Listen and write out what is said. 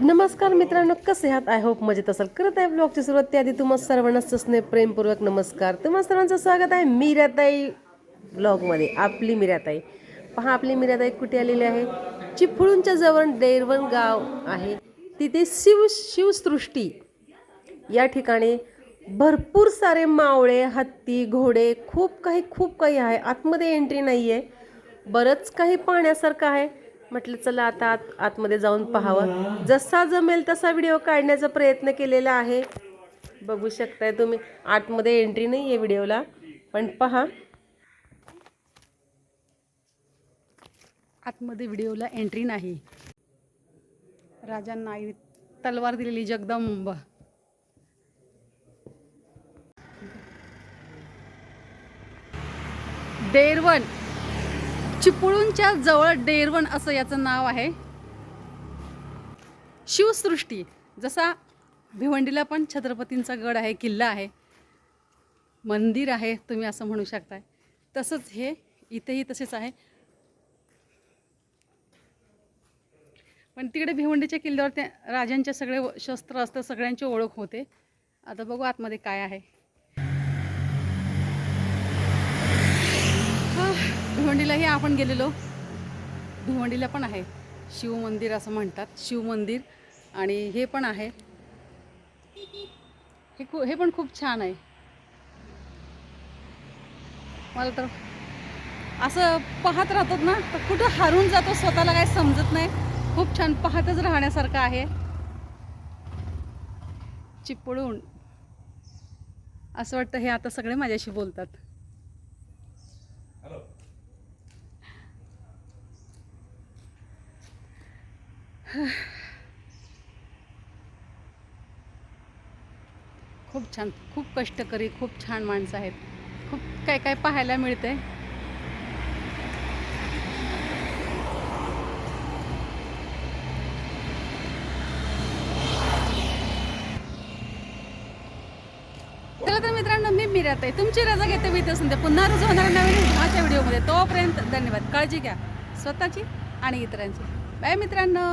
नमस्कार मित्रांनो कसे आहात? आय होप मजेत असाल. करत आहे ब्लॉगची सुरुवात त्याआधी तुम्हाला सर्वांना ससने प्रेमपूर्वक नमस्कार. तुम्हा सर्वांचं स्वागत आहे मीराताई ब्लॉगमध्ये आपली मीराताई. पहा आपली मीराताई कुठे आलेली आहे? चिपळूणच्या जवळ डेरवण गाव आहे. तिथे शिव शिवसृष्टी. या ठिकाणी भरपूर सारे मावळे हत्ती घोडे खूप काही खूप काही आहे. आतमध्ये एंट्री नाही आहे बरंच काही पाहण्यासारखं आहे. म्हटलं चला आता आत आतमध्ये जाऊन पाहावं. जसा जमेल तसा व्हिडिओ काढण्याचा प्रयत्न केलेला आहे. बघू शकताय तुम्ही आतमध्ये एंट्री नाही आहे व्हिडिओला पण पहा. आतमध्ये व्हिडिओला एंट्री नाही. राजांना आई तलवार दिलेली जगदंब. देरवन चिपळूणच्या जवळ डेरवण असं याचं नाव आहे. शिवसृष्टी जसा भिवंडीला पण छत्रपतींचा गड आहे किल्ला आहे मंदिर आहे तुम्ही असं म्हणू शकताय. तसंच हे इथेही तसेच आहे. पण तिकडे भिवंडीच्या किल्ल्यावर त्या राजांचे सगळे व- शस्त्र अस्त्र सगळ्यांची ओळख होते. आता बघू आतमध्ये काय आहे. भिवंडीलाही आपण गेलेलो. भिवंडीला पण आहे. शिवमंदिर असं म्हणतात. शिवमंदिर आणि हे पण आहे. हे खू हे पण खूप छान आहे. मला तर असं पाहत राहतात ना तर कुठं हरून जातो स्वतःला काही समजत नाही. खूप छान पाहतच राहण्यासारखं आहे. चिपळूण. असं वाटतं हे आता सगळे माझ्याशी बोलतात. खूप छान खूप कष्टकरी खूप छान माणसं आहेत. खूप काय काय पाहायला मिळते चला तर मित्रांनो मी मिरत आहे तुमची रजा घेते मी तसून ते पुन्हा रुजू होणार नवीन. उद्याच्या व्हिडिओमध्ये. तोपर्यंत धन्यवाद. काळजी घ्या. स्वतःची आणि इतरांची. बाय मित्रांनो.